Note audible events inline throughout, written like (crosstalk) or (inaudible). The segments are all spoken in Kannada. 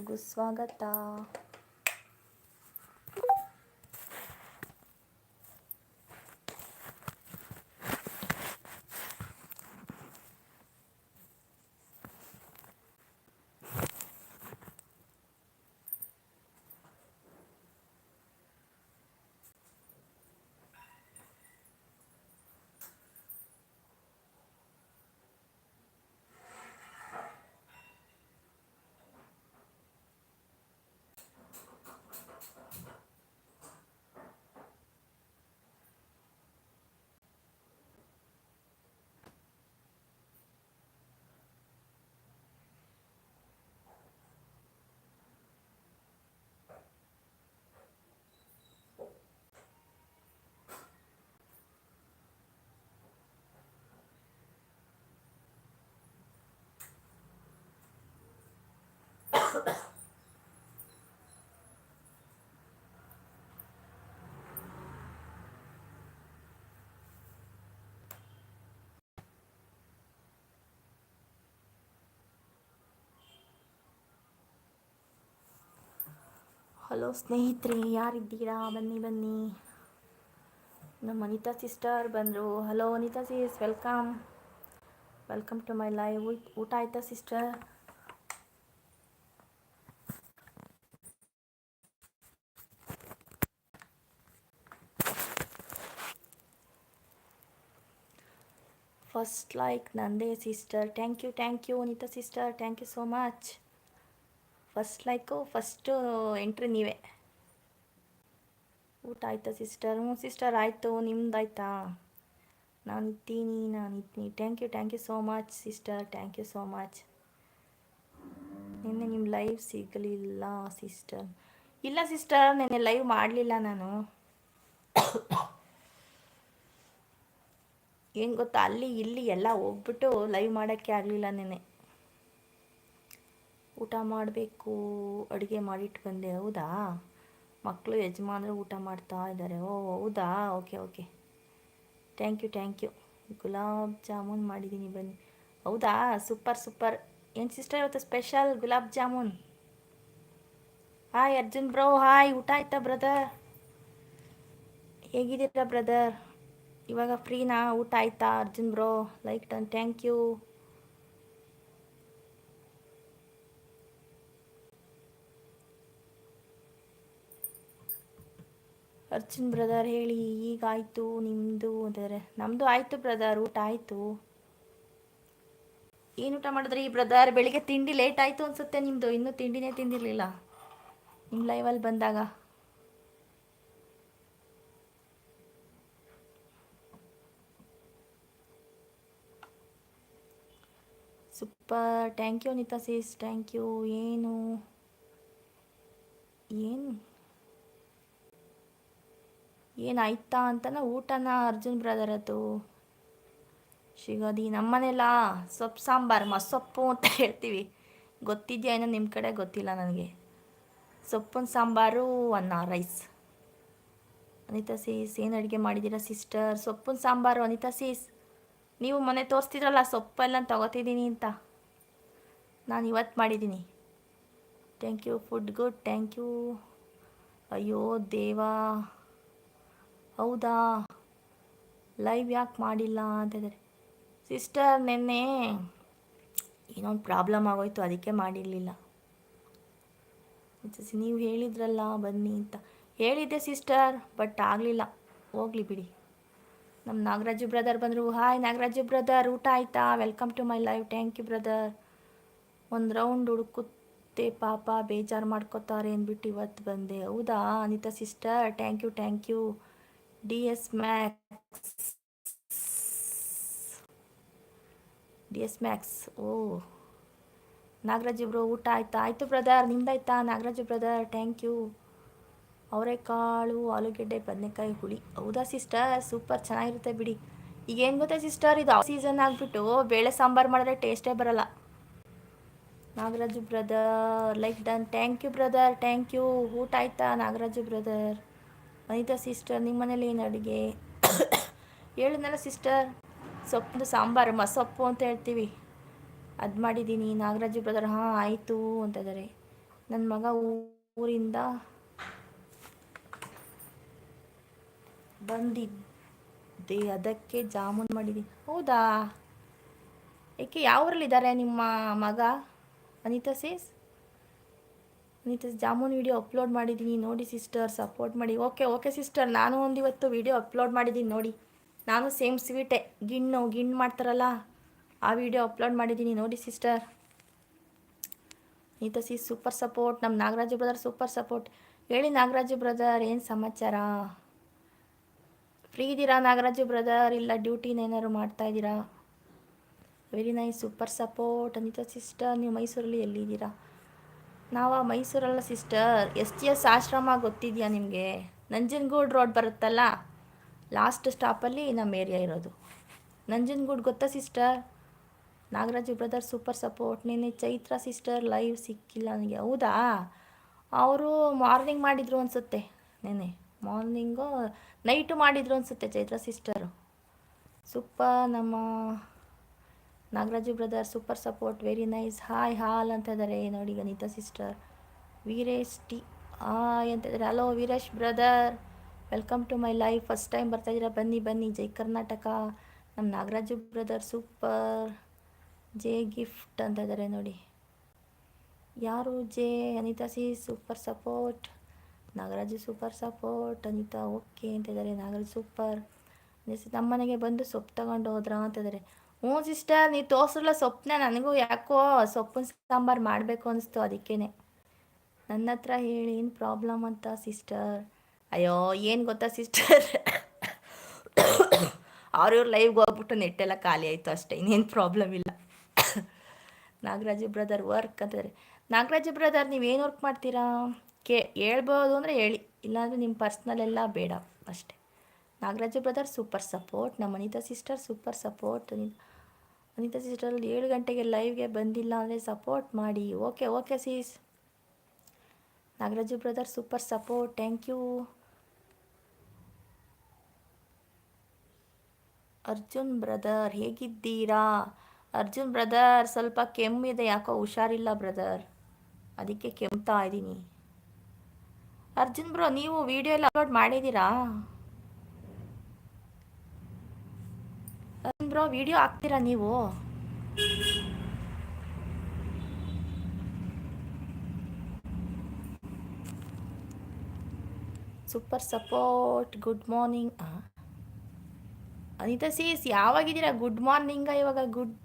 ಎಲ್ಲರಿಗೂ ಸ್ವಾಗತ ಹಲೋ ಸ್ನೇಹಿತರೆ, ಯಾರಿದ್ದೀರಾ? ಬನ್ನಿ ಬನ್ನಿ. ನಮ್ಮ ಅನಿತಾ ಸಿಸ್ಟರ್ ಬಂದರು. Hello Anita sis, welcome. Welcome to my live. ಊಟ ಆಯ್ತಾ ಸಿಸ್ಟರ್? ಫಸ್ಟ್ ಲೈಕ್ ನಂದೇ sister. Thank you thank you Anita sister. Thank you so much first like first entry ನೀವೇ. ಊಟ ಆಯ್ತಾ ಸಿಸ್ಟರ್ ಹ್ಞೂ ಸಿಸ್ಟರ್ ಆಯಿತು ನಿಮ್ದು ಆಯ್ತಾ ನಾನು ಇದ್ದೀನಿ ನಾನು ಇದ್ದೀನಿ thank you thank you so much sister thank you so much ನಿನ್ನೆ ನಿಮ್ಮ ಲೈವ್ ಸಿಗಲಿಲ್ಲ ಸಿಸ್ಟರ್ ಇಲ್ಲ ಸಿಸ್ಟರ್ ನಿನ್ನೆ ಲೈವ್ ಮಾಡಲಿಲ್ಲ ನಾನು. ಏನು ಗೊತ್ತಾ, ಅಲ್ಲಿ, ಇಲ್ಲಿ ಎಲ್ಲ ಹೋಗ್ಬಿಟ್ಟು ಲೈವ್ ಮಾಡೋಕ್ಕೆ ಆಗಲಿಲ್ಲ ನೆನ್ನೆ. ಊಟ ಮಾಡಬೇಕು, ಅಡುಗೆ ಮಾಡಿಟ್ಟು ಬಂದೆ, ಹೌದಾ? ಮಕ್ಕಳು ಯಜಮಾನರು ಊಟ ಮಾಡ್ತಾ ಇದ್ದಾರೆ. ಓ, ಹೌದಾ? Okay okay. Thank you thank you gulab jamun ಮಾಡಿದ್ದೀನಿ ಬನ್ನಿ. ಹೌದಾ? Super super. ಏನು ಸಿಸ್ಟರ್ ಇವತ್ತು special gulab jamun? Hi Arjun bro hi ಊಟ ಆಯ್ತಾ ಬ್ರದರ್ ಹೇಗಿದ್ದೀರಾ ಬ್ರದರ್ ಇವಾಗ ಫ್ರೀನಾ ಊಟ ಆಯ್ತಾ, Arjun bro like done thank you Arjun brother ಹೇಳಿ ಈಗ ಆಯಿತು ನಿಮ್ಮದು ಅಂದರೆ ನಮ್ಮದು ಆಯಿತು ಬ್ರದರ್ ಊಟ ಆಯಿತು. ಏನು ಊಟ ಮಾಡಿದ್ರಿ ಬ್ರದರ್ ಬೆಳಿಗ್ಗೆ ತಿಂಡಿ ಲೇಟ್ ಆಯಿತು ಅನಿಸುತ್ತೆ ನಿಮ್ಮದು ಇನ್ನೂ ತಿಂಡಿನೇ ತಿಂದಿರಲಿಲ್ಲ. ನಿಮ್ಮ ಲೈವಲ್ಲಿ ಬಂದಾಗ. Super thank you Anita sis thank you ಏನು? ಏನು? ಏನಾಯ್ತಾ ಅಂತನ ಊಟನ ಅರ್ಜುನ್ ಬ್ರದರ್ ಅದು. ಶಿಗೋದಿ, ನಮ್ಮನೆಲ್ಲ ಸೊಪ್ಪು ಸಾಂಬಾರು ಮಸೊಪ್ಪು ಅಂತ ಹೇಳ್ತೀವಿ. ಗೊತ್ತಿದೆಯಾ ಏನೋ ನಿಮ್ಮ ಕಡೆ? ಗೊತ್ತಿಲ್ಲ ನನಗೆ. ಸೊಪ್ಪಿನ ಸಾಂಬಾರು, ಅನ್ನ ರೈಸ್ ಅನಿತಾ ಸೀಸ್ ಏನು ಅಡುಗೆ ಮಾಡಿದ್ದೀರಾ ಸಿಸ್ಟರ್ ಸೊಪ್ಪಿನ ಸಾಂಬಾರು, ಅನಿತಾ ಸೀಸ್ ನೀವು ಮೊನ್ನೆ ತೋರಿಸ್ತಿದ್ರಲ್ಲ, ಸೊಪ್ಪೆಲ್ಲ ತೊಗೋತಿದ್ದೀನಿ ಅಂತ. ನಾನು ಇವತ್ತು ಮಾಡಿದ್ದೀನಿ thank you food good thank you ಅಯ್ಯೋ ದೇವಾ. ಹೌದಾ? ಲೈವ್ ಯಾಕೆ ಮಾಡಿಲ್ಲ ಅಂತಿದ್ದಾರೆ ಸಿಸ್ಟರ್ ನಿನ್ನೆ ಏನೊಂದು ಪ್ರಾಬ್ಲಮ್ ಆಗೋಯ್ತು, ಅದಕ್ಕೆ ಮಾಡಿರಲಿಲ್ಲ. ನೀವು ಹೇಳಿದ್ರಲ್ಲ, ಬನ್ನಿ ಅಂತ. ಹೇಳಿದ್ದೆ ಸಿಸ್ಟರ್ ಬಟ್ ಆಗಲಿಲ್ಲ. ಹೋಗಲಿ ಬಿಡಿ. ನಮ್ಮ ನಾಗರಾಜು ಬ್ರದರ್ ಬಂದರು. ಹಾಯ್ ನಾಗರಾಜು ಬ್ರದರ್ ಊಟ ಆಯ್ತಾ? Welcome to my live thank you brother ಒಂದು ರೌಂಡ್ ಹುಡುಕುತ್ತೆ ಪಾಪ, ಬೇಜಾರು ಮಾಡ್ಕೋತಾರೆ ಅಂದ್ಬಿಟ್ಟು ಇವತ್ತು ಬಂದೆ. ಹೌದಾ Anitha sister thank you thank you D S Max D S Max O, Nagaraj bro, ಊಟ ಆಯ್ತಾ? ಆಯಿತು ಬ್ರದರ್, ನಿಮ್ದಾಯ್ತಾ? ನಾಗರಾಜ್ ಬ್ರದರ್ ಥ್ಯಾಂಕ್ ಯು ಅವರೆಕಾಳು ಆಲೂಗೆಡ್ಡೆ, ಬದನೆಕಾಯಿ ಹುಳಿ. ಹೌದಾ ಸಿಸ್ಟರ್ ಸೂಪರ್ ಚೆನ್ನಾಗಿರುತ್ತೆ ಬಿಡಿ. ಈಗ ಏನು ಗೊತ್ತಾ ಸಿಸ್ಟರ್ ಇದು ಸೀಸನ್ ಆಗಿಬಿಟ್ಟು ಬೇಳೆ ಸಾಂಬಾರು ಮಾಡಿದ್ರೆ ಟೇಸ್ಟೇ ಬರಲ್ಲ. Nagaraju brother like done thank you brother thank you ಊಟ ಆಯ್ತಾ, ನಾಗರಾಜು ಬ್ರದರ್? ಅನಿತಾ ಸಿಸ್ಟರ್ ನಿಮ್ಮ ಮನೇಲಿ ಏನು ಅಡುಗೆ? ಹೇಳಿದ್ನಲ್ಲ ಸಿಸ್ಟರ್ ಸೊಪ್ಪು ಸಾಂಬಾರು ಮಸೊಪ್ಪು ಅಂತ ಹೇಳ್ತೀವಿ. ಅದು ಮಾಡಿದ್ದೀನಿ ನಾಗರಾಜು ಬ್ರದರ್ ಹಾಂ, ಆಯಿತು ಅಂತ ಇದ್ದಾರೆ ನನ್ನ ಮಗ ಊರಿಂದ ಬಂದಿದ್ದೆ, ಅದಕ್ಕೆ ಜಾಮೂನ್ ಮಾಡಿದ್ದೀನಿ ಹೌದಾ? ಏಕೆ ಯಾವ ಊರಲ್ಲಿದ್ದಾರೆ ನಿಮ್ಮ ಮಗ? Anita sis Anita jamun video upload ಮಾಡಿದ್ದೀನಿ ನೋಡಿ ಸಿಸ್ಟರ್ ಸಪೋರ್ಟ್ ಮಾಡಿ. ಓಕೆ ಓಕೆ ಸಿಸ್ಟರ್ ನಾನು ಒಂದಿವತ್ತು ವಿಡಿಯೋ ಅಪ್ಲೋಡ್ ಮಾಡಿದ್ದೀನಿ ನೋಡಿ. ನಾನು ಸೇಮ್ ಸ್ವೀಟೆ ಗಿಣ್ಣು ಗಿಣ್ಣು ಮಾಡ್ತಾರಲ್ಲ, ಆ ವಿಡಿಯೋ ಅಪ್ಲೋಡ್ ಮಾಡಿದ್ದೀನಿ ನೋಡಿ ಸಿಸ್ಟರ್ ನೀತ ಸಿ ಸೂಪರ್ ಸಪೋರ್ಟ್ ನಮ್ಮ ನಾಗರಾಜು ಬ್ರದರ್ ಸೂಪರ್ ಸಪೋರ್ಟ್ ಹೇಳಿ ನಾಗರಾಜು ಬ್ರದರ್ ಏನು ಸಮಾಚಾರ? ಫ್ರೀ ಇದ್ದೀರಾ ನಾಗರಾಜು ಬ್ರದರ್ ಇಲ್ಲ ಡ್ಯೂಟಿನ ಏನಾದ್ರು ಮಾಡ್ತಾ ಇದ್ದೀರಾ? Very nice super support Anitha sister ನೀವು ಮೈಸೂರಲ್ಲಿ ಎಲ್ಲಿದ್ದೀರಾ? ನಾವು ಮೈಸೂರಲ್ಲ ಸಿಸ್ಟರ್ ಎಸ್ ಟಿ ಎಸ್ ಆಶ್ರಮ ಗೊತ್ತಿದೆಯಾ ನಿಮಗೆ? ನಂಜನಗೂಡು ರೋಡ್ ಬರುತ್ತಲ್ಲ? ಲಾಸ್ಟ್ ಸ್ಟಾಪಲ್ಲಿ ನಮ್ಮ ಏರಿಯಾ ಇರೋದು. ನಂಜನಗೂಡು ಗೊತ್ತಾ sister Nagaraju brother super support ನಿನ್ನೆ ಚೈತ್ರ ಸಿಸ್ಟರ್ ಲೈವ್ ಸಿಕ್ಕಿಲ್ಲ ನನಗೆ. ಹೌದಾ? ಅವರು ಮಾರ್ನಿಂಗ್ ಮಾಡಿದರು ಅನಿಸುತ್ತೆ ನೆನೆ ಮಾರ್ನಿಂಗು ನೈಟು ಮಾಡಿದರು ಅನಿಸುತ್ತೆ ಚೈತ್ರ ಸಿಸ್ಟರು ಸೂಪರ್ ನಮ್ಮ Nagaraju brother super support, very nice, hi, ಹಾಲ್ ಅಂತ ಇದ್ದಾರೆ. ನೋಡಿ ಗನಿತಾ ಸಿಸ್ಟರ್. ವೀರೇಶ್ ಟಿ, ಹಾಯ್ ಅಂತ ಇದ್ದಾರೆ. Hello Veeresh brother. Welcome to my life first time ಬರ್ತಾ ಇದ್ದೀರಾ? ಬನ್ನಿ ಬನ್ನಿ. ಜೈ ಕರ್ನಾಟಕ. ನಮ್ಮ Nagaraju brother super. J gift ಅಂತ ಇದ್ದಾರೆ ನೋಡಿ. ಯಾರು? J, Anita C, super support. Nagaraju super support. Anita okay ಅಂತ ಇದ್ದಾರೆ. ನಾಗರಾಜ್ ಸೂಪರ್. ನಮ್ಮ ಮನೆಗೆ ಬಂದು ಸೊಪ್ಪು ತಗೊಂಡು ಹೋದ್ರಾ ಅಂತ ಇದ್ದಾರೆ. ಹ್ಞೂ ಸಿಸ್ಟರ್ ನೀ ತೋರ್ಸಲ್ಲ ಸೊಪ್ಪನ್ನ ನನಗೂ ಯಾಕೋ ಸೊಪ್ಪಿನ ಸಾಂಬಾರು ಮಾಡಬೇಕು ಅನಿಸ್ತು ಅದಕ್ಕೇನೆ. ನನ್ನ ಹತ್ರ ಹೇಳಿ, ಏನು ಪ್ರಾಬ್ಲಮ್ ಅಂತ ಸಿಸ್ಟರ್ ಅಯ್ಯೋ, ಏನು ಗೊತ್ತಾ ಸಿಸ್ಟರ್ ಅವ್ರಿವ್ರ ಲೈವ್ಗೆ ಹೋಗ್ಬಿಟ್ಟು ನೆಟ್ಟೆಲ್ಲ ಖಾಲಿ ಆಯಿತು ಅಷ್ಟೇ, ಇನ್ನೇನು ಪ್ರಾಬ್ಲಮ್ ಇಲ್ಲ. ನಾಗರಾಜು ಬ್ರದರ್ ವರ್ಕ್ ಅಂತಾರೆ ನಾಗರಾಜು ಬ್ರದರ್ ನೀವೇನು ವರ್ಕ್ ಮಾಡ್ತೀರಾ? ಕೇ, ಹೇಳ್ಬೋದು ಅಂದರೆ ಹೇಳಿ, ಇಲ್ಲಾಂದರೆ ನಿಮ್ಮ ಪರ್ಸ್ನಲ್ ಎಲ್ಲ ಬೇಡ ಅಷ್ಟೇ. ನಾಗರಾಜು ಬ್ರದರ್ ಸೂಪರ್ ಸಪೋರ್ಟ್ ನಮ್ಮ Anita sister super support Anita ಸಿಸ್ಟರಲ್ಲಿ ಏಳು ಗಂಟೆಗೆ ಲೈವ್ಗೆ ಬಂದಿಲ್ಲ ಅಂದರೆ ಸಪೋರ್ಟ್ ಮಾಡಿ. Okay okay sis Nagaraju brother super support thank you Arjun brother ಹೇಗಿದ್ದೀರಾ? ಅರ್ಜುನ್ ಬ್ರದರ್ ಸ್ವಲ್ಪ ಕೆಮ್ಮಿದೆ ಯಾಕೋ ಹುಷಾರಿಲ್ಲ ಬ್ರದರ್ ಅದಕ್ಕೆ ಕೆಮ್ತಾ ಇದ್ದೀನಿ. ಅರ್ಜುನ್ ಬ್ರೋ ನೀವು ವಿಡಿಯೋ ಎಲ್ಲ ಅಪ್ಲೋಡ್ ಮಾಡಿದ್ದೀರಾ? ಬ್ರೋ ವಿಡಿಯೋ ಹಾಕ್ತೀರಾ ನೀವು? Super support good morning Anita sis ಯಾವಾಗಿದ್ದೀರಾ? Good morning ಇವಾಗ? ಗುಡ್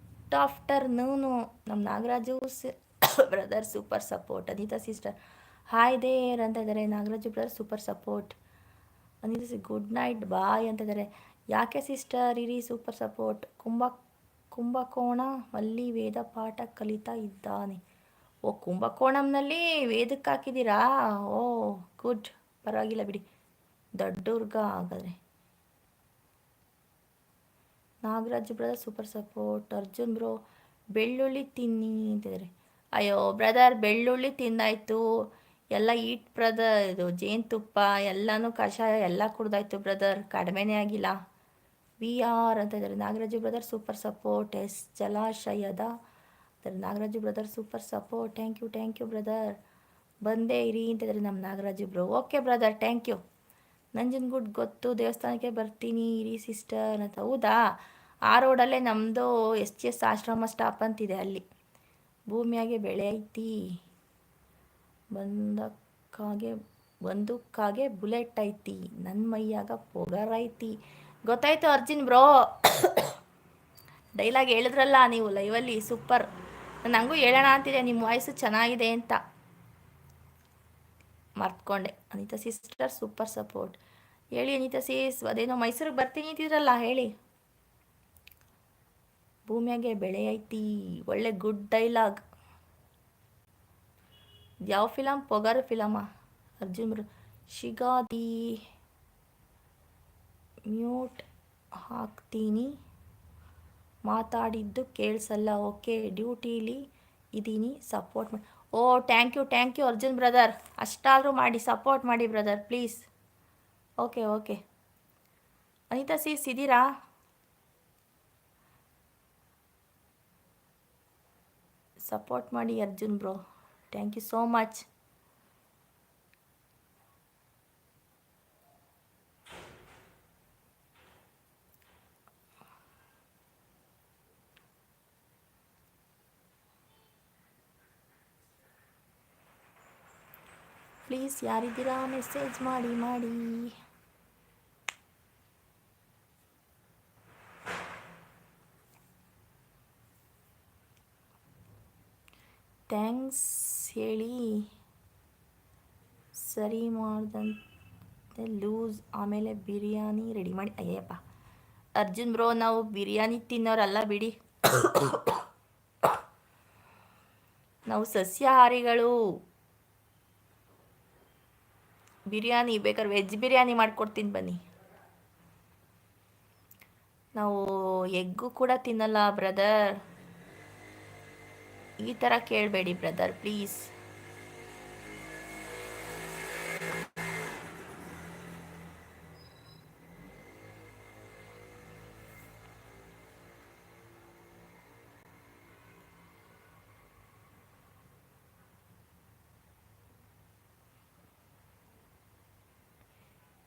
ಆಫ್ಟರ್ನೂನು ನಮ್ಮ Nagaraju brother super support Anita sister hi there ಅಂತ ಇದ್ದಾರೆ. Nagaraju brother super support Anita C good night bye ಅಂತ ಇದ್ದಾರೆ. ಯಾಕೆ ಸಿಸ್ಟರ್ ಇರಿ ಸೂಪರ್ ಸಪೋರ್ಟ್? ಕುಂಭ, ಕುಂಭಕೋಣ ಅಲ್ಲಿ ವೇದ ಪಾಠ ಕಲಿತಾ ಇದ್ದಾನೆ. ಓ, ಕುಂಭಕೋಣಂನಲ್ಲಿ ವೇದಕ್ಕೆ ಹಾಕಿದ್ದೀರಾ? ಓ, ಗುಡ್. ಪರವಾಗಿಲ್ಲ ಬಿಡಿ. ದೊಡ್ಡದುರ್ಗ ಹಾಗಾದರೆ. Nagaraj brother super support. Arjun bro, ಬೆಳ್ಳುಳ್ಳಿ ತಿನ್ನಿ ಅಂತಿದ್ದಾರೆ. ಅಯ್ಯೋ, ಬ್ರದರ್ ಬೆಳ್ಳುಳ್ಳಿ ತಿಂದಾಯ್ತು. ಎಲ್ಲ ಈಟ್ ಬ್ರದರ್, ಇದು ಜೇನುತುಪ್ಪ, ಎಲ್ಲನೂ ಕಷಾಯ ಎಲ್ಲ ಕುಡ್ದಾಯ್ತು ಬ್ರದರ್. ಕಡಿಮೆನೇ ಆಗಿಲ್ಲ. ವಿ ಆರ್ ಅಂತ ಇದ್ದಾರೆ. Nagaraju brother super support S ಜಲಾಶಯದ Nagaraju brother super support thank you thank you brother ಬಂದೇ ಇರಿ ಅಂತ ಇದ್ದಾರೆ ನಮ್ಮ Nagaraju bro okay brother thank you Nanjangud ಗೊತ್ತು, ದೇವಸ್ಥಾನಕ್ಕೆ ಬರ್ತೀನಿ ಇರಿ ಸಿಸ್ಟರ್ ಅಂತ. ಹೌದಾ? ಆ ರೋಡಲ್ಲೇ ನಮ್ಮದು ಎಸ್ ಜಿ ಎಸ್ ಆಶ್ರಮ ಸ್ಟಾಪ್ ಅಂತಿದೆ ಅಲ್ಲಿ. ಭೂಮಿಯಾಗೆ ಬೆಳೆ ಐತಿ. ಬಂದಕ್ಕಾಗೆ ಬಂದಕ್ಕಾಗೆ ಬುಲೆಟ್ ಐತಿ. ನನ್ನ ಮೈಯಾಗ ಪೊಗರ್ ಐತಿ. ಗೊತ್ತಾಯ್ತು ಅರ್ಜುನ್ ಬ್ರೋ. ಡೈಲಾಗ್ ಹೇಳಿದ್ರಲ್ಲ ನೀವು ಲೈವಲ್ಲಿ, ಸೂಪರ್. ನನಗೂ ಹೇಳೋಣ ಅಂತಿದೆ ನಿಮ್ಮ ವಾಯ್ಸು ಚೆನ್ನಾಗಿದೆ ಅಂತ. ಮರ್ತ್ಕೊಂಡೆ. Anita sister, super support. ಹೇಳಿ ಅನಿತಾ ಸೀಸ್, ಅದೇನೋ ಮೈಸೂರಿಗೆ ಬರ್ತೀನಿ ಅಂತಿದ್ರಲ್ಲ, ಹೇಳಿ. ಭೂಮಿಯಾಗೆ ಬೆಳೆ ಐತಿ, ಒಳ್ಳೆ ಗುಡ್ ಡೈಲಾಗ್. ಯಾವ ಫಿಲಮ್ ಪೊಗಾರ ಫಿಲಮಾ. ಅರ್ಜುನ್ ಶಿಗಾದಿ. ಮ್ಯೂಟ್ ಹಾಕ್ತೀನಿ. ಮಾತಾಡಿದ್ದು ಕೇಳಿಸಲ್ಲ. ಓಕೆ, ಡ್ಯೂಟೀಲಿ ಇದ್ದೀನಿ ಸಪೋರ್ಟ್ ಮಾಡಿ ಓ thank you thank you Arjun brother. ಅಷ್ಟಾದರೂ ಮಾಡಿ, ಸಪೋರ್ಟ್ ಮಾಡಿ brother, please. Okay okay. Anita sis ಇದ್ದೀರಾ ಸಪೋರ್ಟ್ ಮಾಡಿ Arjun bro. Thank you so much please ಯಾರಿದ್ದೀರಾ? Message ಮಾಡಿ ಮಾಡಿ. ಥ್ಯಾಂಕ್ಸ್ ಹೇಳಿ. ಸರಿ ಮಾಡ್ದಂತೆ ಲೂಸ್ ಆಮೇಲೆ ಬಿರಿಯಾನಿ ರೆಡಿ ಮಾಡಿ. ಅಯ್ಯಪ್ಪ ಅರ್ಜುನ್ ಬ್ರೋ ನಾವು ಬಿರಿಯಾನಿ ತಿನ್ನೋರಲ್ಲ ಬಿಡಿ. (coughs) ನಾವು ಸಸ್ಯಾಹಾರಿಗಳು. ಬಿರಿಯಾನಿ ಬೇಕಾದ್ರೆ ವೆಜ್ ಬಿರಿಯಾನಿ ಮಾಡ್ಕೊಡ್ತೀನಿ ಬನ್ನಿ. ನಾವು ಎಗ್ಗು ಕೂಡ ತಿನ್ನಲ್ಲ ಬ್ರದರ್ ಈ ಥರ ಕೇಳಬೇಡಿ brother please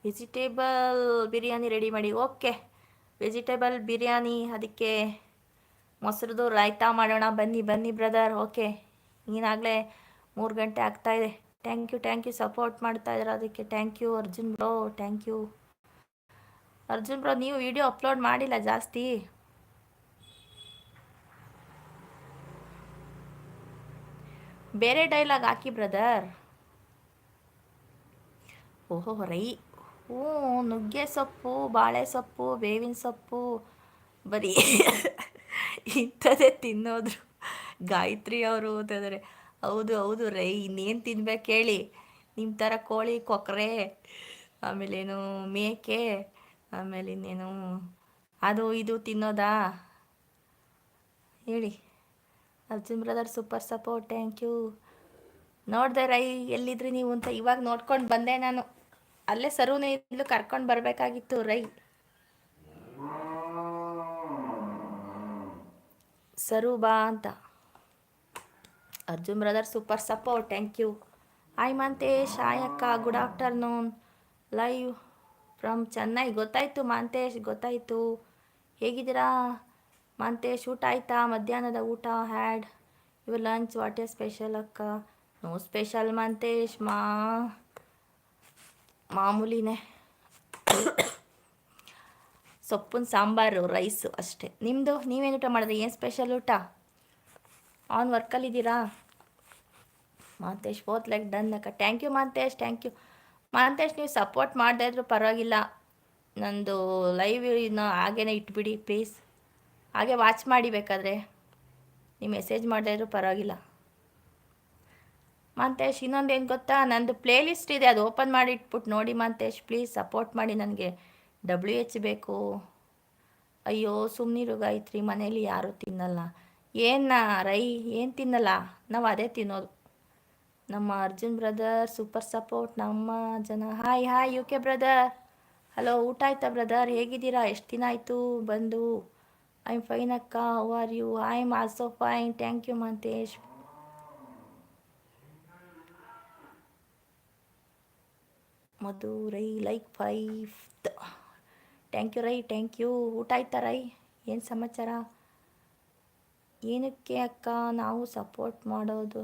vegetable biryani ready ಮಾಡಿ ಓಕೆ ವೆಜಿಟೇಬಲ್ ಬಿರಿಯಾನಿ, ಅದಕ್ಕೆ ಮೊಸರುದು ರಾಯ್ತಾ ಮಾಡೋಣ. ಬನ್ನಿ ಬನ್ನಿ ಬ್ರದರ್ ಓಕೆ ಈಗಾಗಲೇ ಮೂರು ಗಂಟೆ ಆಗ್ತಾಯಿದೆ thank you thank you support ಮಾಡ್ತಾ ಅದಕ್ಕೆ. Thank you Arjun bro thank you Arjun bro ನೀವು ವಿಡಿಯೋ ಅಪ್ಲೋಡ್ ಮಾಡಿಲ್ಲ ಜಾಸ್ತಿ. ಬೇರೆ ಡೈಲಾಗ್ ಹಾಕಿ ಬ್ರದರ್ ಓಹೋ, ರೈ. ಹ್ಞೂ ನುಗ್ಗೆ ಸೊಪ್ಪು, ಬಾಳೆ ಸೊಪ್ಪು, ಬೇವಿನ ಸೊಪ್ಪು, ಬರೀ ಇಂಥದ್ದೇ ತಿನ್ನೋದ್ರು. ಗಾಯತ್ರಿ ಅವರು ಅಂತಂದರೆ ಹೌದು ಹೌದು ರೈ, ಇನ್ನೇನು ತಿನ್ಬೇಕು ಹೇಳಿ. ನಿಮ್ಮ ಥರ ಕೋಳಿ ಕೊಕ್ಕರೆ ಆಮೇಲೇನು ಮೇಕೆ, ಆಮೇಲೆ ಇನ್ನೇನು ಅದು, ಇದು ತಿನ್ನೋದಾ? ಹೇಳಿ. Arjun brother, super support, thank you. ನೋಡಿದೆ ರೈ, ಎಲ್ಲಿದ್ರಿ ನೀವು ಅಂತ ಇವಾಗ ನೋಡ್ಕೊಂಡು ಬಂದೆ ನಾನು. ಅಲ್ಲೇ ಸರೂನೇ ಇದ್ಲು ಕರ್ಕೊಂಡು ಬರಬೇಕಾಗಿತ್ತು ರೈ. ಸರು ಬಾ ಅಂತ. Arjun brother super support thank you hi Mantesh hi ಅಕ್ಕ good afternoon live from Chennai ಗೊತ್ತಾಯಿತು ಮಾಂತೇಶ್ ಗೊತ್ತಾಯಿತು. ಹೇಗಿದ್ದೀರಾ? ಮಾಂತೇಶ್ ಊಟ ಆಯ್ತಾ? ಮಧ್ಯಾಹ್ನದ ಊಟ had your lunch what a special ಅಕ್ಕ. ನೋ ಸ್ಪೆಷಲ್ ಮಾಂತೇಶ್ ಮಾ ಮಾಮೂಲಿನೇ. ಸೊಪ್ಪಿನ ಸಾಂಬಾರು, ರೈಸು ಅಷ್ಟೇ. ನಿಮ್ಮದು ನೀವೇನು ಊಟ ಮಾಡಿದ್ರೆ ಏನು ಸ್ಪೆಷಲ್ ಊಟ? ಆನ್ ವರ್ಕಲ್ಲಿದ್ದೀರಾ ಮಾಂತೇಶ್ ಬೋತ್ ಲೈಕ್ ಡನ್ ಅಕ್ಕ. Thank you Mantesh thank you Mantesh, ನೀವು ಸಪೋರ್ಟ್ ಮಾಡದೇ ಇದ್ರೂ ಪರವಾಗಿಲ್ಲ. ನಂದು ಲೈವ್ ಇನ್ನು ಹಾಗೇ ಇಟ್ಬಿಡಿ ಪ್ಲೀಸ್ ಹಾಗೆ ವಾಚ್ ಮಾಡಿ ಬೇಕಾದರೆ. ನೀವು ಮೆಸೇಜ್ ಮಾಡದೇ ಇದ್ರೂ ಪರವಾಗಿಲ್ಲ. ಮಾಂತೇಶ್, ಇನ್ನೊಂದು ಏನು ಗೊತ್ತಾ? ನಂದು ಪ್ಲೇ ಲಿಸ್ಟ್ ಇದೆ, ಅದು ಓಪನ್ ಮಾಡಿ ಇಟ್ಬಿಟ್ಟು ನೋಡಿ ಮಂತೇಶ್ ಪ್ಲೀಸ್ ಸಪೋರ್ಟ್ ಮಾಡಿ ನನಗೆ. ಡಬ್ಲ್ಯೂ ಎಚ್ ಬೇಕು. ಅಯ್ಯೋ ಸುಮ್ಮನಿರು ಗಾಯತ್ರಿ, ಮನೇಲಿ ಯಾರೂ ತಿನ್ನಲ್ಲ. ಏನ ರೈ, ಏನು ತಿನ್ನಲ್ಲ? ನಾವು ಅದೇ ತಿನ್ನೋದು. ನಮ್ಮ ಅರ್ಜುನ್ ಬ್ರದರ್ ಸೂಪರ್ ಸಪೋರ್ಟ್ ನಮ್ಮ ಜನ. Hi hi U K brother hello ಊಟ ಆಯ್ತಾ ಬ್ರದರ್ ಹೇಗಿದ್ದೀರಾ? ಎಷ್ಟು ದಿನ ಆಯಿತು ಬಂದು? ಐ ಆಮ್ ಫೈನ್ ಅಕ್ಕ how are you I am also fine thank you Mantesh. Madhu Rai like fifth thank you Rai thank you ಊಟ ಆಯ್ತಾ ರೈ? ಏನು ಸಮಾಚಾರ? ಏನಕ್ಕೆ ಅಕ್ಕ ನಾವು ಸಪೋರ್ಟ್ ಮಾಡೋದು?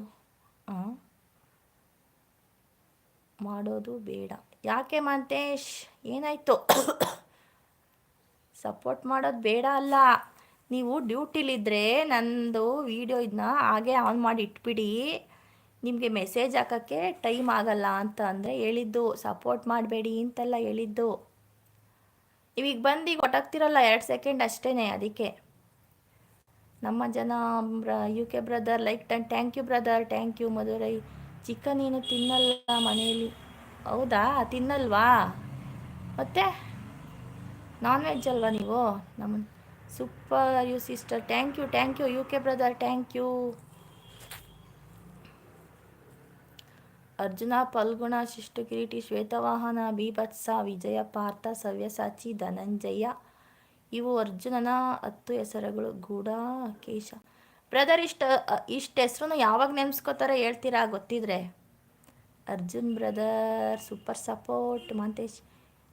ಮಾಡೋದು ಬೇಡ. ಯಾಕೆ ಮಾಂತೇಶ್? ಏನಾಯಿತು? ಸಪೋರ್ಟ್ (coughs) ಮಾಡೋದು ಬೇಡ ಅಲ್ಲ. ನೀವು ಡ್ಯೂಟಿಲಿದ್ದರೆ ನಂದು ವೀಡಿಯೋ ಇದನ್ನ ಹಾಗೆ ಆನ್ ಮಾಡಿ ಇಟ್ಬಿಡಿ. ನಿಮಗೆ ಮೆಸೇಜ್ ಹಾಕೋಕ್ಕೆ ಟೈಮ್ ಆಗಲ್ಲ ಅಂತ ಅಂದರೆ ಹೇಳಿದ್ದು ಸಪೋರ್ಟ್ ಮಾಡಬೇಡಿ ಅಂತೆಲ್ಲ ಹೇಳಿದ್ದು. ನೀವೀಗ ಬಂದು ಈಗ ಒಟ್ಟಾಗ್ತಿರಲ್ಲ ಎರಡು ಸೆಕೆಂಡ್ ಅಷ್ಟೇ ಅದಕ್ಕೆ. ನಮ್ಮ ಜನ U K brother like done thank you brother thank you Madhurai. Chicken ಏನು ತಿನ್ನಲ್ಲ ಮನೆಯಲ್ಲಿ ಹೌದಾ? ತಿನ್ನಲ್ವಾ? ಮತ್ತೆ? ನಾನ್ ವೆಜ್ ಅಲ್ವಾ ನೀವು? ನಮ್ಮ super you sister thank you thank you U K brother thank you Arjuna, Phalguna, ಶಿಷ್ಟುಕಿರೀಟಿ, Shwetavahana ಬೀಭತ್ಸ Vijaya, Partha, Savyasachi, Dhananjaya. ಇವು ಅರ್ಜುನನ ಹತ್ತು ಹೆಸರುಗಳು. ಗೂಢ ಕೇಶ ಬ್ರದರ್, ಇಷ್ಟ, ಇಷ್ಟು ಹೆಸರು ಯಾವಾಗ ನೆನೆಸ್ಕೋತಾರೆ ಹೇಳ್ತೀರಾ? ಗೊತ್ತಿದ್ರೆ? Arjun brother, super support, Mantesh.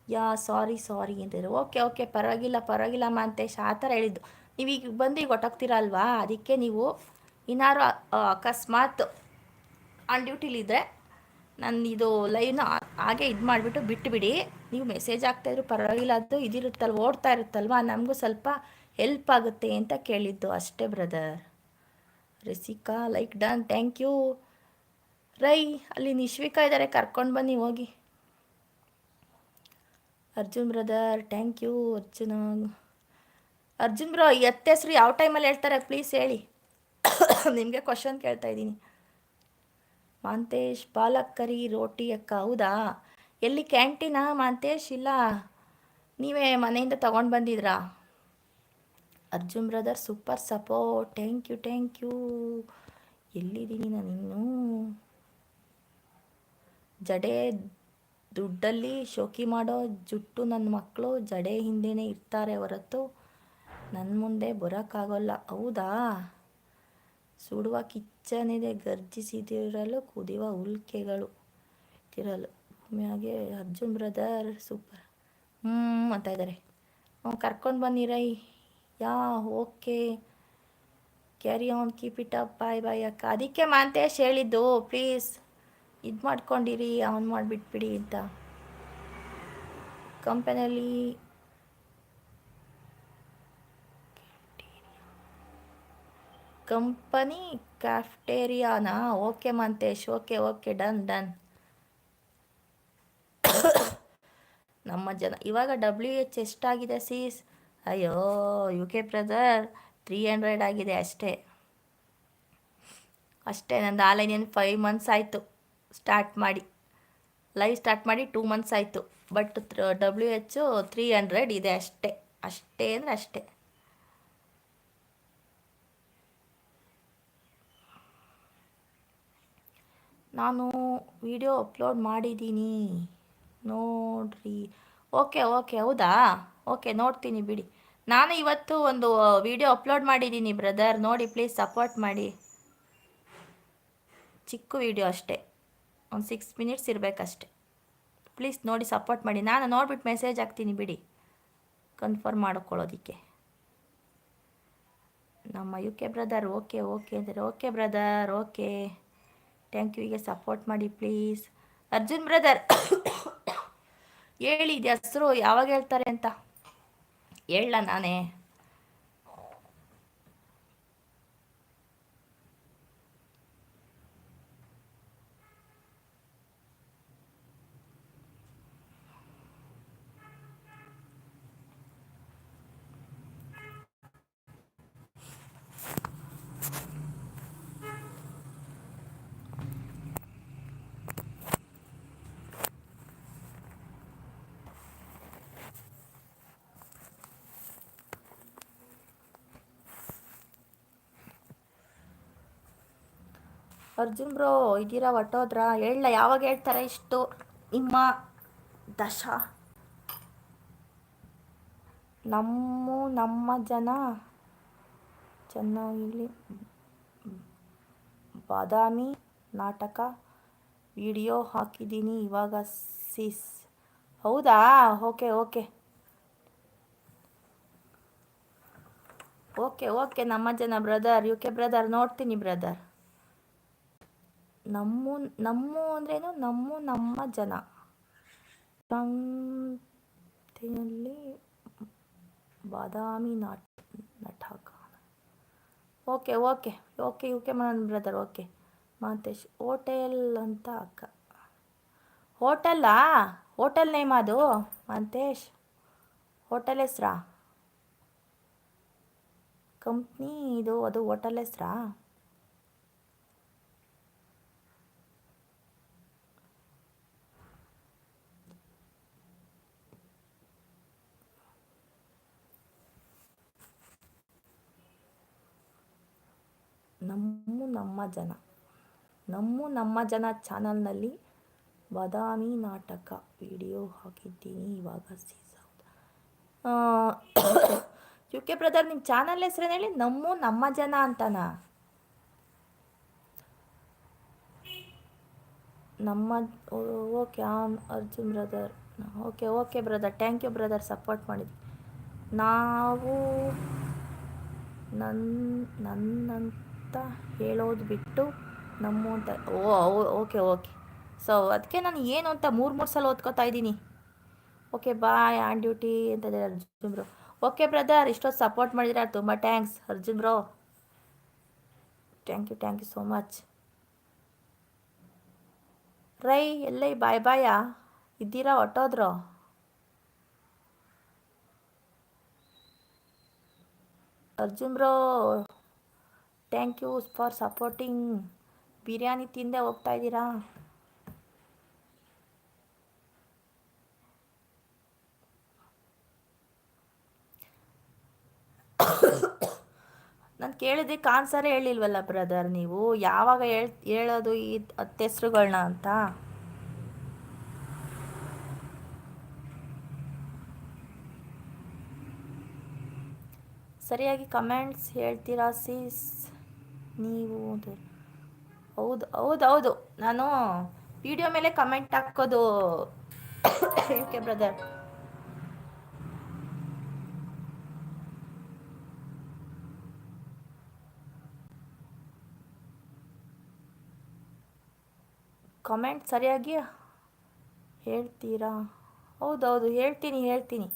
Yeah, sorry sorry ಅಂತಿದ್ರು. ಓಕೆ ಓಕೆ, ಪರವಾಗಿಲ್ಲ ಪರವಾಗಿಲ್ಲ ಮಾಂತೇಶ್. ಆ ಥರ ಹೇಳಿದ್ದು. ನೀವು ಈಗ ಬಂದು ಈಗ ಒಟ್ಟೋಗ್ತೀರಲ್ವಾ ಅದಕ್ಕೆ ನೀವು ಇನ್ನಾರು ಅಕಸ್ಮಾತ್ ಆನ್ ಡ್ಯೂಟಿಲಿದ್ದರೆ ನಾನು ಇದು ಲೈವ್ನ ಹಾಗೆ ಇದು ಮಾಡಿಬಿಟ್ಟು ಬಿಟ್ಟುಬಿಡಿ ನೀವು ಮೆಸೇಜ್ ಆಗ್ತಾಯಿದ್ರು ಪರವಾಗಿಲ್ಲ, ಅದು ಇದಿರುತ್ತಲ್ವ, ಓಡ್ತಾ ಇರುತ್ತಲ್ವ, ನಮಗೂ ಸ್ವಲ್ಪ ಹೆಲ್ಪ್ ಆಗುತ್ತೆ ಅಂತ ಕೇಳಿದ್ದು ಅಷ್ಟೇ brother Rasika like done thank you Rai, ಅಲ್ಲಿ ನಿಶ್ವಿಕಾ ಇದ್ದಾರೆ ಕರ್ಕೊಂಡು ಬನ್ನಿ, ಹೋಗಿ. Arjun brother thank you Arjuna. Arjun bro ಎತ್ತ ಹೆಸರು ಯಾವ ಟೈಮಲ್ಲಿ ಹೇಳ್ತಾರೆ? ಪ್ಲೀಸ್ ಹೇಳಿ. (coughs) ನಿಮಗೆ ಕ್ವಶನ್ ಕೇಳ್ತಾ ಇದ್ದೀನಿ. ಮಾಂತೇಶ್ ಪಾಲಕ್ ಕರಿ ರೋಟಿ ಅಕ್ಕ, ಹೌದಾ? ಎಲ್ಲಿ ಕ್ಯಾಂಟೀನಾ ಮಾಂತೇಶ್? ಇಲ್ಲ. ನೀವೇ ಮನೆಯಿಂದ ತಗೊಂಡು ಬಂದಿದ್ರಾ? Arjun brother, super support. Thank you thank you. ಎಲ್ಲಿದ್ದೀನಿ ನಾನು ಇನ್ನೂ? ಜಡೆ ದುಡ್ಡಲ್ಲಿ ಶೋಕಿ ಮಾಡೋ ಜುಟ್ಟು ನನ್ನ ಮಕ್ಕಳು ಜಡೆ ಹಿಂದೆನೇ ಇರ್ತಾರೆ ಹೊರತು ನನ್ನ ಮುಂದೆ ಬರೋಕ್ಕಾಗೋಲ್ಲ. ಹೌದಾ? ಸುಡುವ ಕಿಚ್ಚನಿದೆ ಗರ್ಜಿಸಿದಿರಲು ಕುದಿಯುವ ಉಲ್ಕೆಗಳು ತಿರಲು. ಭೂಮಿಯಾಗೆ ಅರ್ಜುನ್ ಬ್ರದರ್ ಸೂಪರ್ ಹ್ಞೂ ಅಂತ ಇದ್ದಾರೆ ಹ್ಞೂ ಕರ್ಕೊಂಡು ಬಂದಿರೈ yeah, okay. Carry on keep it up bye bye ಅಕ್ಕ. ಅದಕ್ಕೆ ಮಾಂತೇಶ್ ಹೇಳಿದ್ದು ಪ್ಲೀಸ್ ಇದು ಮಾಡ್ಕೊಂಡಿರಿ, ಆನ್ ಮಾಡಿಬಿಟ್ಬಿಡಿ ಅಂತ. ಕಂಪನಿಯಲ್ಲಿ company ಕ್ಯಾಫ್ಟೇರಿಯಾನಾ okay Manthesh, okay okay, done done. ನಮ್ಮ ಜನ, ಇವಾಗ ಡಬ್ಲ್ಯೂ ಎಚ್ ಎಷ್ಟಾಗಿದೆ ಸೀಸ್? ಅಯ್ಯೋ U K brother three hundred ಆಗಿದೆ ಅಷ್ಟೇ. ಅಷ್ಟೇ, ನಂದು ಆನ್ಲೈನ್ ಫೈವ್ ಮಂತ್ಸ್ ಆಯಿತು. ಸ್ಟಾರ್ಟ್ ಮಾಡಿ. ಲೈವ್ ಸ್ಟಾರ್ಟ್ ಮಾಡಿ ಟೂ ಮಂತ್ಸ್ ಆಯಿತು. But W H three hundred ಇದೆ ಅಷ್ಟೇ. ಅಷ್ಟೇ ಅಂದರೆ ಅಷ್ಟೇ. ನಾನು ವಿಡಿಯೋ ಅಪ್ಲೋಡ್ ಮಾಡಿದ್ದೀನಿ. ನೋಡ್ರಿ. ಓಕೆ ಓಕೆ ಹೌದಾ? ಓಕೆ ನೋಡ್ತೀನಿ ಬಿಡಿ. ನಾನು ಇವತ್ತು ಒಂದು ವಿಡಿಯೋ ಅಪ್ಲೋಡ್ ಮಾಡಿದ್ದೀನಿ ಬ್ರದರ್ ನೋಡಿ ಪ್ಲೀಸ್ ಸಪೋರ್ಟ್ ಮಾಡಿ. ಚಿಕ್ಕ ವಿಡಿಯೋ ಅಷ್ಟೇ. ಒಂದು ಸಿಕ್ಸ್ ಮಿನಿಟ್ಸ್ ಇರಬೇಕಷ್ಟೆ. ಪ್ಲೀಸ್ ನೋಡಿ ಸಪೋರ್ಟ್ ಮಾಡಿ. ನಾನು ನೋಡ್ಬಿಟ್ಟು ಮೆಸೇಜ್ ಹಾಕ್ತೀನಿ ಬಿಡಿ. ಕನ್ಫರ್ಮ್ ಮಾಡ್ಕೊಳ್ಳೋದಕ್ಕೆ. ನಮ್ಮ U K brother okay okay ಅಂದರೆ okay brother okay thank you ಹೀಗೆ ಸಪೋರ್ಟ್ ಮಾಡಿ ಪ್ಲೀಸ್ ಅರ್ಜುನ್ ಬ್ರದರ್ (coughs) ಹೇಳಿ ಇದು ಹೆಸರು, ಯಾವಾಗ ಹೇಳ್ತಾರೆ ಅಂತ? ಹೇಳ ನಾನೇ. ಅರ್ಜುನ್ ಬ್ರೋ, ಇದ್ದೀರಾ ಹೊಟ್ಟೋದ್ರ ಹೇಳ ಯಾವಾಗ ಹೇಳ್ತಾರೆ ಇಷ್ಟು? ನಿಮ್ಮ ದಶ. ನಮ್ಮ ನಮ್ಮ ಜನ ಚೆನ್ನಾಗಿಲ್ಲಿ ಬಾದಾಮಿ ನಾಟಕ ವಿಡಿಯೋ ಹಾಕಿದ್ದೀನಿ ಇವಾಗ ಸಿಸ್. ಹೌದಾ? Okay okay. ಓಕೆ ಓಕೆ, ನಮ್ಮ ಜನ, ಬ್ರದರ್. ಯು ಕೆ, ಬ್ರದರ್, ನೋಡ್ತೀನಿ, ಬ್ರದರ್. ನಮ್ಮ ನಮ್ಮ ಅಂದ್ರೇನು? ನಮ್ಮ ನಮ್ಮ ಜನ. ಸಂತೆಯಲ್ಲಿ ಬಾದಾಮಿ ನಾಟ್ ನಟಕ ಓಕೆ ಓಕೆ ಓಕೆ ಓಕೆ ಮನ ಬ್ರದರ್, ಓಕೆ. ಮಾತೇಶ್, ಹೋಟೆಲ್ ಅಂತ ಅಕ್ಕ. ಹೋಟೆಲ್ಲಾ? ಹೋಟೆಲ್ ನೇಮ್ ಅದು? ಮಾಂತೇಶ್, ಹೋಟೆಲ್ ಹೆಸ್ರಾ? ಕಂಪ್ನಿ ಇದು, ಅದು ಹೋಟೆಲ್ ಹೆಸ್ರಾ? ನಮ್ಮ ನಮ್ಮ ಜನ. ನಮ್ಮ ನಮ್ಮ ಜನ ಚಾನಲ್ನಲ್ಲಿ ಬದಾಮಿ ನಾಟಕ ವಿಡಿಯೋ ಹಾಕಿದ್ದೀನಿ ಇವಾಗ ಸೀಸನ್ ಯು ಕೆ ಬ್ರದರ್ ನಿಮ್ಮ ಚಾನಲ್ ಹೆಸ್ರೇನು ಹೇಳಿ? ನಮ್ಮ ನಮ್ಮ ಜನ ಅಂತನಾ? ನಮ್ಮ okay, on Arjun brother okay okay brother thank you brother support ಮಾಡಿದ್ವಿ ನಾವು ನನ್ನ ನನ್ನಂತ ಹೇಳೋದು ಬಿಟ್ಟು ನಮ್ಮ ಅಂತ. ಓ ಓಕೆ ಓಕೆ. ಸೊ ಅದಕ್ಕೆ ನಾನು ಏನು ಅಂತ ಮೂರು ಮೂರು ಸಲ ಓದ್ಕೋತಾ ಇದ್ದೀನಿ. ಓಕೆ ಬಾಯ್ ಆನ್ ಡ್ಯೂಟಿ ಅಂತ ಅರ್ಜುನ್ ಬ್ರೋ. ಓಕೆ ಬ್ರದರ್ ಇಷ್ಟೊತ್ತು ಸಪೋರ್ಟ್ ಮಾಡಿದ್ರೆ ತುಂಬ thanks Arjun bro. Thank you thank you so much Rai, ಎಲ್ಲೈ ಬಾಯ್ ಬಾಯಾ ಇದ್ದೀರಾ ಹೊಟ್ಟೋದ್ರು Arjun bro thank you for supporting biryani ತಿಂದೆ ಹೋಗ್ತಾ ಇದ್ದೀರಾ? ನಾನು ಕೇಳಿದೆ ಕಾನ್ಸರೇ ಹೇಳಿಲ್ವಲ್ಲ ಬ್ರದರ್ ನೀವು? ಯಾವಾಗ ಹೇಳ್, ಹೇಳೋದು ಈ ಹೆಸ್ರುಗಳನ್ನ ಅಂತ? ಸರಿಯಾಗಿ ಕಮೆಂಟ್ಸ್ ಹೇಳ್ತೀರಾ ಸೀಸ್ ನೀವು ಹೌದು ಹೌದು ಹೌದು. ನಾನು ವಿಡಿಯೋ ಮೇಲೆ ಕಮೆಂಟ್ ಹಾಕೋದು. ಓಕೆ ಬ್ರದರ್ ಕಮೆಂಟ್ ಸರಿಯಾಗಿ ಹೇಳ್ತೀರಾ? ಹೌದೌದು ಹೇಳ್ತೀನಿ ಹೇಳ್ತೀನಿ.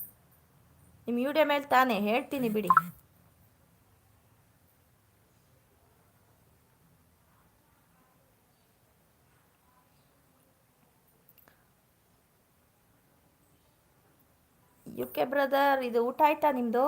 ನಿಮ್ಮ ವಿಡಿಯೋ ಮೇಲೆ ತಾನೇ. ಹೇಳ್ತೀನಿ ಬಿಡಿ. ಯು ಕೆ ಬ್ರದರ್ ಇದು ಊಟ ಆಯ್ತಾ ನಿಮ್ಮದು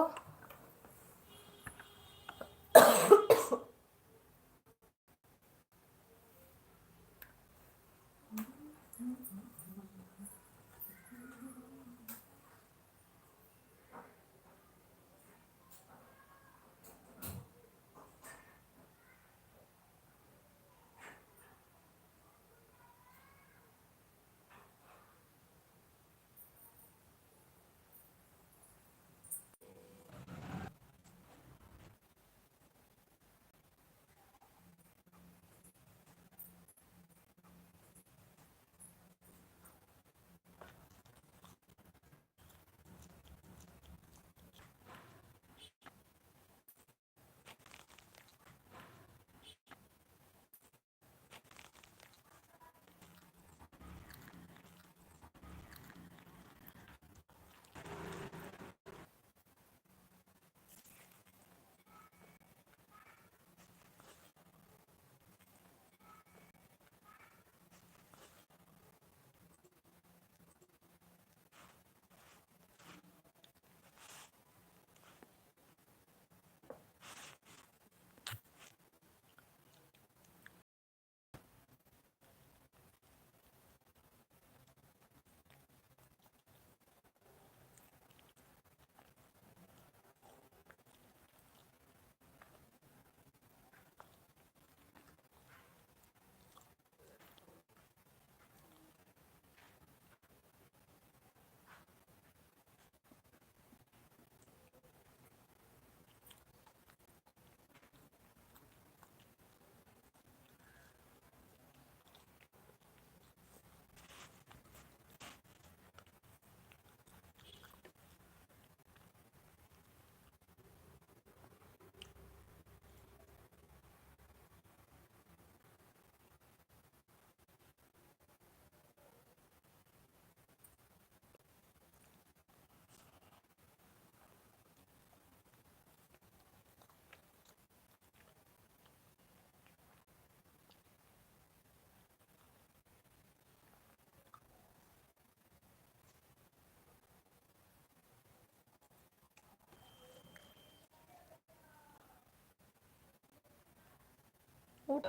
ಊಟ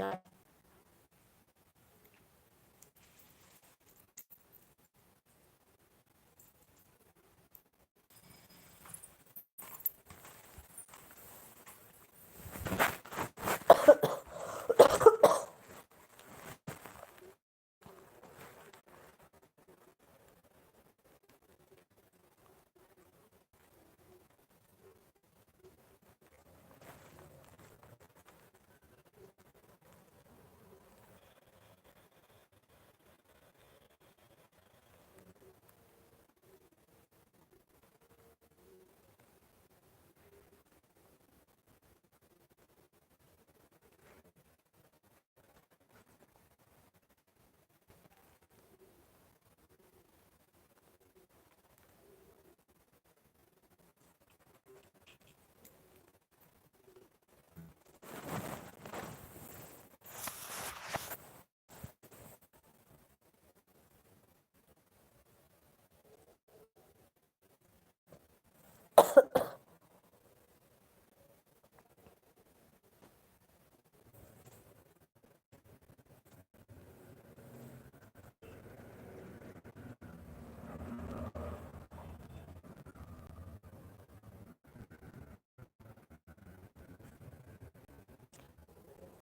ಬೇಜಾರು